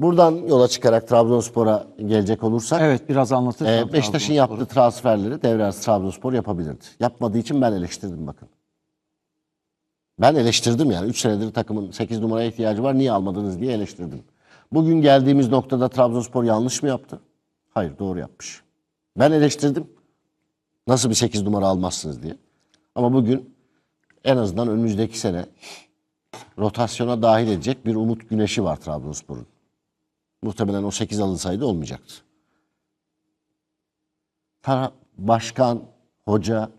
Buradan yola çıkarak Trabzonspor'a gelecek olursak Evet biraz anlatırsan. Ee, Beşiktaş'ın yaptığı transferleri devre arası Trabzonspor yapabilirdi. Yapmadığı için ben eleştirdim bakın. Ben eleştirdim yani. 3 senedir takımın 8 numaraya ihtiyacı var. Niye almadınız diye eleştirdim. Bugün geldiğimiz noktada Trabzonspor yanlış mı yaptı? Hayır doğru yapmış. Ben eleştirdim. Nasıl bir 8 numara almazsınız diye. Ama bugün en azından önümüzdeki sene rotasyona dahil edecek bir Umut Güneş'i var Trabzonspor'un. Muhtemelen o 8 alınsaydı olmayacaktı. Tara, başkan, hoca,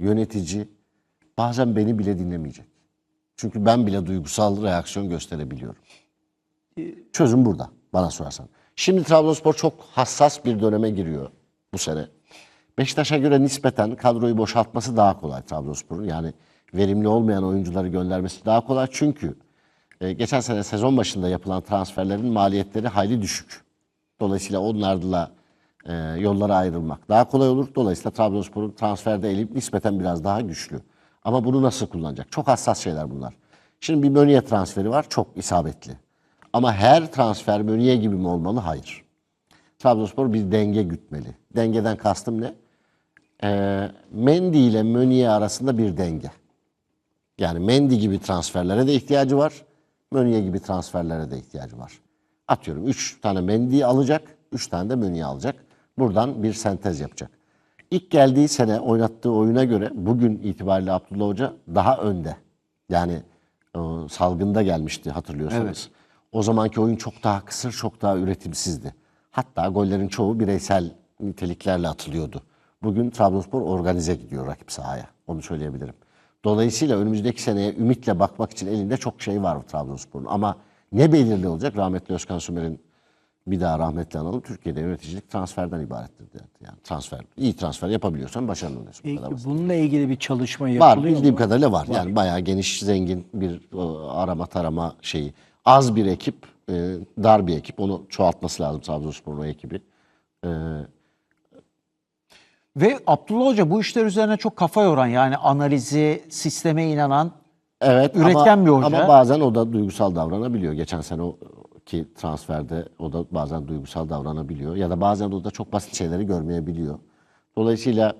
yönetici bazen beni bile dinlemeyecek. Çünkü ben bile duygusal reaksiyon gösterebiliyorum. Çözüm burada bana sorarsan. Şimdi Trabzonspor çok hassas bir döneme giriyor bu sene. Beşiktaş'a göre nispeten kadroyu boşaltması daha kolay Trabzonspor'un. Yani verimli olmayan oyuncuları göndermesi daha kolay. Çünkü e, geçen sene sezon başında yapılan transferlerin maliyetleri hayli düşük. Dolayısıyla onlarla e, yollara ayrılmak daha kolay olur. Dolayısıyla Trabzonspor'un transferde eli nispeten biraz daha güçlü. Ama bunu nasıl kullanacak? Çok hassas şeyler bunlar. Şimdi bir Mönye transferi var. Çok isabetli. Ama her transfer Mönye gibi mi olmalı? Hayır. Trabzonspor bir denge gütmeli. Dengeden kastım ne? Ee, Mendy ile Mönye arasında bir denge. Yani Mendy gibi transferlere de ihtiyacı var. Mönye gibi transferlere de ihtiyacı var. Atıyorum 3 tane Mendy alacak, 3 tane de Mönye alacak. Buradan bir sentez yapacak. İlk geldiği sene oynattığı oyuna göre bugün itibariyle Abdullah Hoca daha önde. Yani o, salgında gelmişti hatırlıyorsanız. O zamanki oyun çok daha kısır, çok daha üretimsizdi. Hatta gollerin çoğu bireysel niteliklerle atılıyordu. Bugün Trabzonspor organize gidiyor rakip sahaya. Onu söyleyebilirim. Dolayısıyla önümüzdeki seneye ümitle bakmak için elinde çok şey var Trabzonspor'un. Ama ne belirli olacak? Rahmetli Özkan Sümer'in bir daha rahmetli analım. Türkiye'de yöneticilik transferden ibarettir derdi. Yani transfer, iyi transfer yapabiliyorsan başarılı oluyorsun. Kadar basit. bununla ilgili bir çalışma Var yapılıyor bildiğim mu? kadarıyla var. Yani bayağı geniş, zengin bir o, arama tarama şeyi. Az bir ekip, e, dar bir ekip. Onu çoğaltması lazım Trabzonspor'un o ekibi. E, Ve Abdullah Hoca bu işler üzerine çok kafa yoran yani analizi, sisteme inanan Evet Üretken ama, bir hoca. ama bazen o da duygusal davranabiliyor. Geçen sene o ki transferde o da bazen duygusal davranabiliyor. Ya da bazen o da çok basit şeyleri görmeyebiliyor. Dolayısıyla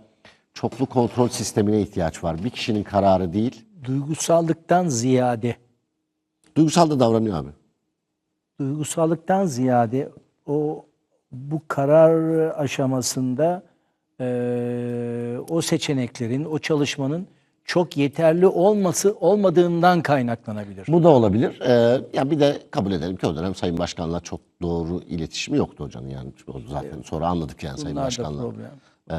çoklu kontrol sistemine ihtiyaç var. Bir kişinin kararı değil. Duygusallıktan ziyade, Duygusal da davranıyor abi. duygusallıktan ziyade o bu karar aşamasında eee, o seçeneklerin, o çalışmanın çok yeterli olması olmadığından kaynaklanabilir. Bu da olabilir. Ee, ya bir de kabul edelim ki o dönem Sayın Başkan'la çok doğru iletişimi yoktu hocanın. Yani zaten sonra anladık yani Sayın Bunlar da Başkan'la. Ee,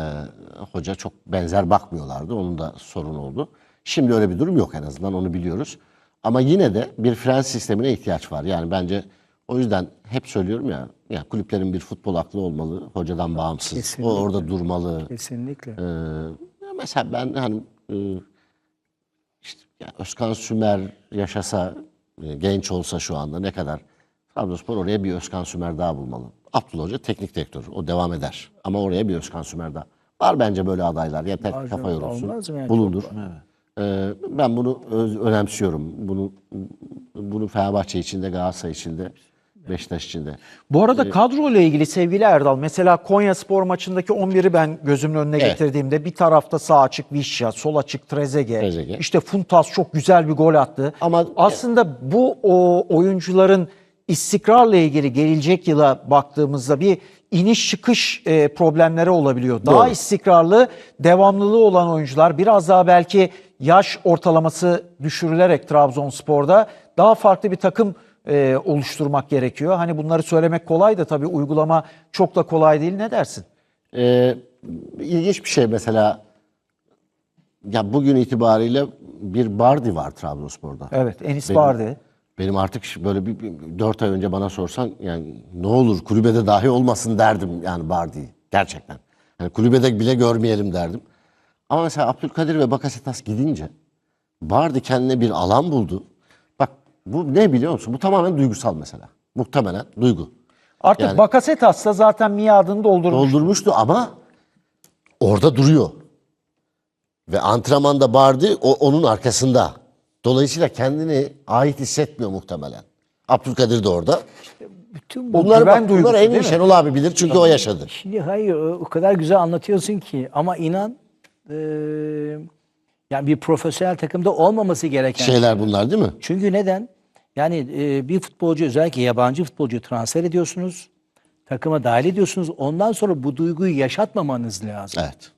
hoca çok benzer bakmıyorlardı. Onun da sorun oldu. Şimdi öyle bir durum yok en azından onu biliyoruz. Ama yine de bir fren sistemine ihtiyaç var. Yani bence o yüzden hep söylüyorum ya, ya kulüplerin bir futbol aklı olmalı, hocadan bağımsız. Kesinlikle. O orada durmalı. Kesinlikle. Ee, mesela ben hani e, işte ya Özkan Sümer yaşasa, e, genç olsa şu anda ne kadar Trabzonspor oraya bir Özkan Sümer daha bulmalı. Abdullah Hoca teknik direktör. O devam eder. Ama oraya bir Özkan Sümer daha. Var bence böyle adaylar. Yeter Var kafa yorulsun. yani? Bulundur. Ee, ben bunu öz- önemsiyorum. Bunu bunu Fenerbahçe içinde, Galatasaray içinde, Beşiktaş içinde. Bu arada kadro ile ilgili sevgili Erdal mesela Konya Spor maçındaki 11'i ben gözümün önüne Evet. getirdiğimde bir tarafta sağ açık Vişya, sol açık Trezeguet. Trezeguet. İşte Funtas çok güzel bir gol attı. Ama- aslında bu o oyuncuların istikrarla ilgili gelecek yıla baktığımızda bir iniş çıkış e, problemleri olabiliyor. Daha Doğru. istikrarlı, devamlılığı olan oyuncular biraz daha belki yaş ortalaması düşürülerek Trabzonspor'da daha farklı bir takım e, oluşturmak gerekiyor. Hani bunları söylemek kolay da tabii uygulama çok da kolay değil. Ne dersin? Ee, ilginç bir şey mesela ya bugün itibariyle bir Bardi var Trabzonspor'da. Evet, Enis Benim- Bardi. Benim artık böyle bir, bir 4 ay önce bana sorsan yani ne olur kulübede dahi olmasın derdim yani Bardi'yi gerçekten. Yani kulübede bile görmeyelim derdim. Ama mesela Abdülkadir ve Bakasetas gidince Bardi kendine bir alan buldu. Bu ne biliyor musun? Bu tamamen duygusal mesela. Muhtemelen duygu. Artık Yani- Bakasetas da zaten miadını doldurmuş. Doldurmuştu ama orada duruyor. Ve antrenmanda Bardi o, onun arkasında. Dolayısıyla kendini ait hissetmiyor muhtemelen. Abdülkadir de orada. bütün bu Bunları, bak, duygusu bunları? Şenol abi bilir çünkü o yaşadı. Şimdi hayır o o kadar güzel anlatıyorsun ki ama inan e, yani bir profesyonel takımda olmaması gereken Şeyler bunlar değil mi? Çünkü neden? Yani e, bir futbolcu özellikle yabancı futbolcu transfer ediyorsunuz. Takıma dahil ediyorsunuz. Ondan sonra bu duyguyu yaşatmamanız lazım. Evet.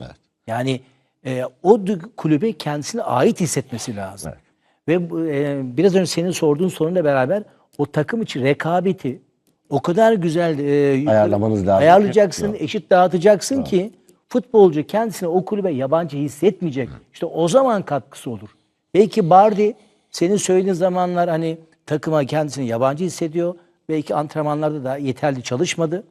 Evet. Yani e, o kulübe kendisine ait hissetmesi lazım. Ve bu, e, biraz önce senin sorduğun sorunla beraber o takım içi rekabeti o kadar güzel e, Ayarlamanız lazım. Ayarlayacaksın, eşit dağıtacaksın ki futbolcu kendisine o kulübe yabancı hissetmeyecek. İşte o zaman katkısı olur. Belki Bardi senin söylediğin zamanlar hani takıma kendisini yabancı hissediyor. Belki antrenmanlarda da yeterli çalışmadı.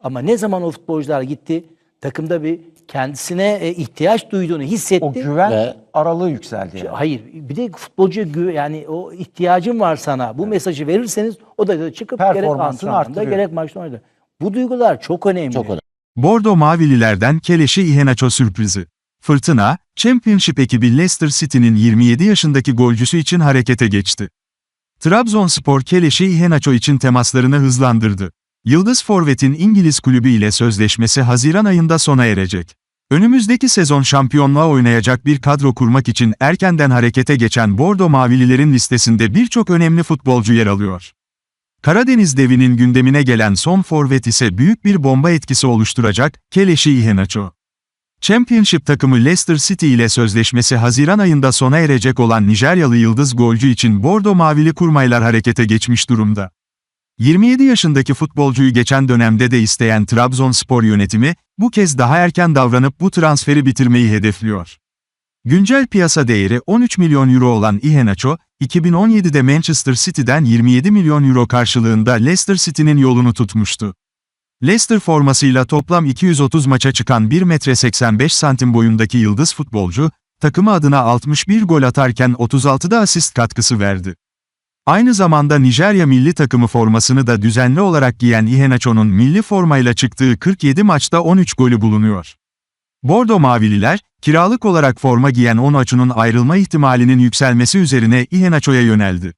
Ama ne zaman o futbolcular gitti, takımda bir kendisine e, ihtiyaç duyduğunu hissetti. O güven Ve- aralığı yükseldi. Yani. Hayır, bir de futbolcuya yani o ihtiyacım var sana. Bu mesajı verirseniz o da çıkıp gerek Performansını antrenmanda arttırıyor. gerek maçta oynadı. Bu duygular çok önemli. Çok önemli. Bordo Mavililerden Keleşi Iheanacho sürprizi. Fırtına, Championship ekibi Leicester City'nin 27 yaşındaki golcüsü için harekete geçti. Trabzonspor Keleşi Iheanacho için temaslarını hızlandırdı. Yıldız Forvet'in İngiliz kulübü ile sözleşmesi Haziran ayında sona erecek. Önümüzdeki sezon şampiyonluğa oynayacak bir kadro kurmak için erkenden harekete geçen Bordo Mavililerin listesinde birçok önemli futbolcu yer alıyor. Karadeniz devinin gündemine gelen son forvet ise büyük bir bomba etkisi oluşturacak, Keleşi Iheanacho. Championship takımı Leicester City ile sözleşmesi Haziran ayında sona erecek olan Nijeryalı yıldız golcü için Bordo Mavili kurmaylar harekete geçmiş durumda. 27 yaşındaki futbolcuyu geçen dönemde de isteyen Trabzonspor yönetimi, bu kez daha erken davranıp bu transferi bitirmeyi hedefliyor. Güncel piyasa değeri 13 milyon euro olan Iheanacho, 2017'de Manchester City'den 27 milyon euro karşılığında Leicester City'nin yolunu tutmuştu. Leicester formasıyla toplam 230 maça çıkan 1 metre 85 santim boyundaki yıldız futbolcu, takımı adına 61 gol atarken 36'da asist katkısı verdi. Aynı zamanda Nijerya milli takımı formasını da düzenli olarak giyen Iheanacho'nun milli formayla çıktığı 47 maçta 13 golü bulunuyor. Bordo Mavililer, kiralık olarak forma giyen Onaçu'nun ayrılma ihtimalinin yükselmesi üzerine Iheanacho'ya yöneldi.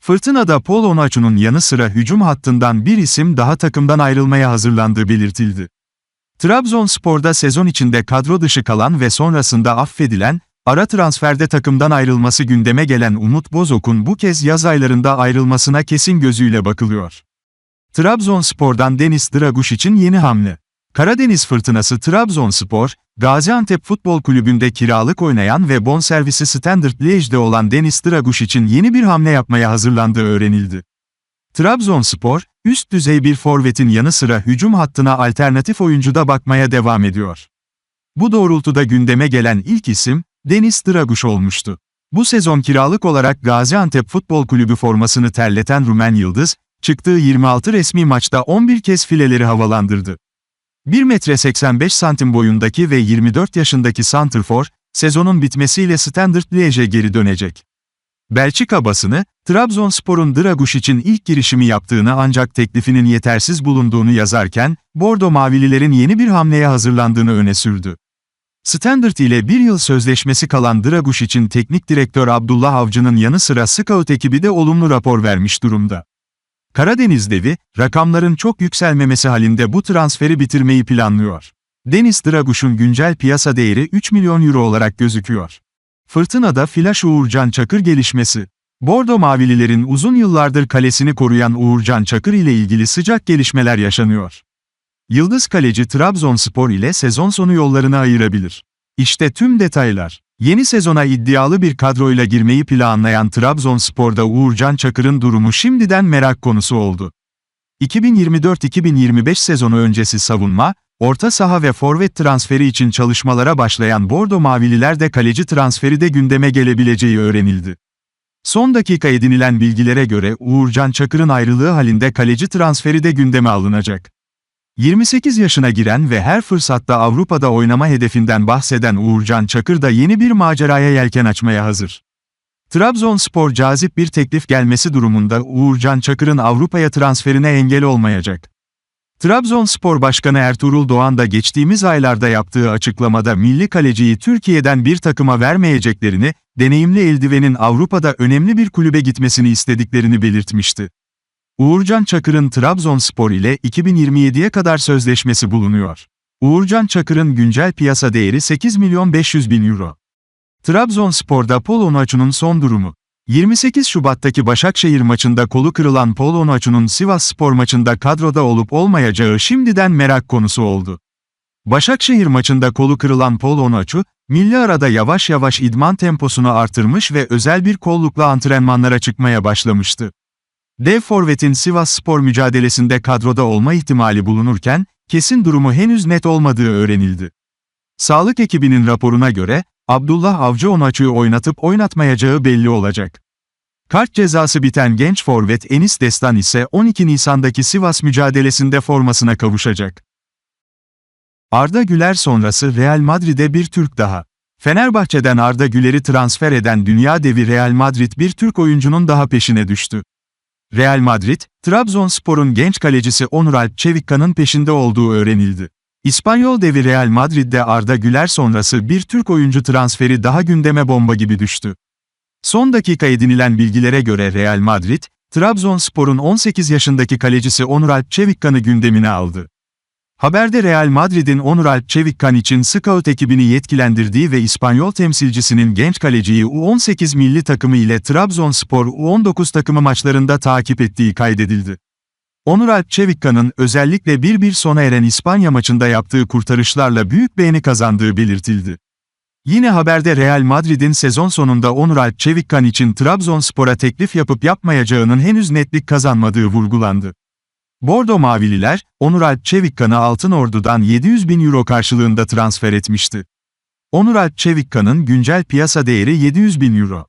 Fırtınada Paul Onaçu'nun yanı sıra hücum hattından bir isim daha takımdan ayrılmaya hazırlandığı belirtildi. Trabzonspor'da sezon içinde kadro dışı kalan ve sonrasında affedilen, ara transferde takımdan ayrılması gündeme gelen Umut Bozok'un bu kez yaz aylarında ayrılmasına kesin gözüyle bakılıyor. Trabzonspor'dan Deniz Draguş için yeni hamle. Karadeniz Fırtınası Trabzonspor, Gaziantep Futbol Kulübü'nde kiralık oynayan ve bonservisi Standard Liège'de olan Deniz Draguş için yeni bir hamle yapmaya hazırlandığı öğrenildi. Trabzonspor, üst düzey bir forvetin yanı sıra hücum hattına alternatif oyuncuda bakmaya devam ediyor. Bu doğrultuda gündeme gelen ilk isim, Deniz Draguş olmuştu. Bu sezon kiralık olarak Gaziantep Futbol Kulübü formasını terleten Rumen Yıldız, çıktığı 26 resmi maçta 11 kez fileleri havalandırdı. 1 metre 85 santim boyundaki ve 24 yaşındaki Santrfor, sezonun bitmesiyle Standard Liège'e geri dönecek. Belçika basını, Trabzonspor'un Draguş için ilk girişimi yaptığını ancak teklifinin yetersiz bulunduğunu yazarken, Bordo Mavililerin yeni bir hamleye hazırlandığını öne sürdü. Standard ile bir yıl sözleşmesi kalan Draguş için teknik direktör Abdullah Avcı'nın yanı sıra scout ekibi de olumlu rapor vermiş durumda. Karadeniz devi, rakamların çok yükselmemesi halinde bu transferi bitirmeyi planlıyor. Deniz Draguş'un güncel piyasa değeri 3 milyon euro olarak gözüküyor. Fırtınada Flash Uğurcan Çakır gelişmesi. Bordo Mavililerin uzun yıllardır kalesini koruyan Uğurcan Çakır ile ilgili sıcak gelişmeler yaşanıyor. Yıldız kaleci Trabzonspor ile sezon sonu yollarını ayırabilir. İşte tüm detaylar. Yeni sezona iddialı bir kadroyla girmeyi planlayan Trabzonspor'da Uğurcan Çakır'ın durumu şimdiden merak konusu oldu. 2024-2025 sezonu öncesi savunma, orta saha ve forvet transferi için çalışmalara başlayan Bordo Mavililer de kaleci transferi de gündeme gelebileceği öğrenildi. Son dakika edinilen bilgilere göre Uğurcan Çakır'ın ayrılığı halinde kaleci transferi de gündeme alınacak. 28 yaşına giren ve her fırsatta Avrupa'da oynama hedefinden bahseden Uğurcan Çakır da yeni bir maceraya yelken açmaya hazır. Trabzonspor cazip bir teklif gelmesi durumunda Uğurcan Çakır'ın Avrupa'ya transferine engel olmayacak. Trabzonspor Başkanı Ertuğrul Doğan da geçtiğimiz aylarda yaptığı açıklamada milli kaleciyi Türkiye'den bir takıma vermeyeceklerini, deneyimli eldivenin Avrupa'da önemli bir kulübe gitmesini istediklerini belirtmişti. Uğurcan Çakır'ın Trabzonspor ile 2027'ye kadar sözleşmesi bulunuyor. Uğurcan Çakır'ın güncel piyasa değeri 8 milyon 500 bin euro. Trabzonspor'da Paul Onuachu'nun son durumu. 28 Şubat'taki Başakşehir maçında kolu kırılan Paul Onuachu'nun Sivas Spor maçında kadroda olup olmayacağı şimdiden merak konusu oldu. Başakşehir maçında kolu kırılan Paul Onuachu, milli arada yavaş yavaş idman temposunu artırmış ve özel bir kollukla antrenmanlara çıkmaya başlamıştı. Dev Forvet'in Sivas Spor mücadelesinde kadroda olma ihtimali bulunurken, kesin durumu henüz net olmadığı öğrenildi. Sağlık ekibinin raporuna göre, Abdullah Avcı Onaçu'yu oynatıp oynatmayacağı belli olacak. Kart cezası biten genç forvet Enis Destan ise 12 Nisan'daki Sivas mücadelesinde formasına kavuşacak. Arda Güler sonrası Real Madrid'e bir Türk daha. Fenerbahçe'den Arda Güler'i transfer eden dünya devi Real Madrid bir Türk oyuncunun daha peşine düştü. Real Madrid, Trabzonspor'un genç kalecisi Onur Alp Çevikka'nın peşinde olduğu öğrenildi. İspanyol devi Real Madrid'de Arda Güler sonrası bir Türk oyuncu transferi daha gündeme bomba gibi düştü. Son dakika edinilen bilgilere göre Real Madrid, Trabzonspor'un 18 yaşındaki kalecisi Onur Alp Çevikkan'ı gündemine aldı. Haberde Real Madrid'in Onur Alp Çevikkan için scout ekibini yetkilendirdiği ve İspanyol temsilcisinin genç kaleciyi U18 milli takımı ile Trabzonspor U19 takımı maçlarında takip ettiği kaydedildi. Onur Alp Çevikkan'ın özellikle 1-1 sona eren İspanya maçında yaptığı kurtarışlarla büyük beğeni kazandığı belirtildi. Yine haberde Real Madrid'in sezon sonunda Onur Alp Çevikkan için Trabzonspor'a teklif yapıp yapmayacağının henüz netlik kazanmadığı vurgulandı. Bordo Mavililer, Onur Alp Çevikkan'ı Altın Ordu'dan 700 bin euro karşılığında transfer etmişti. Onur Alp Çevikkan'ın güncel piyasa değeri 700 bin euro.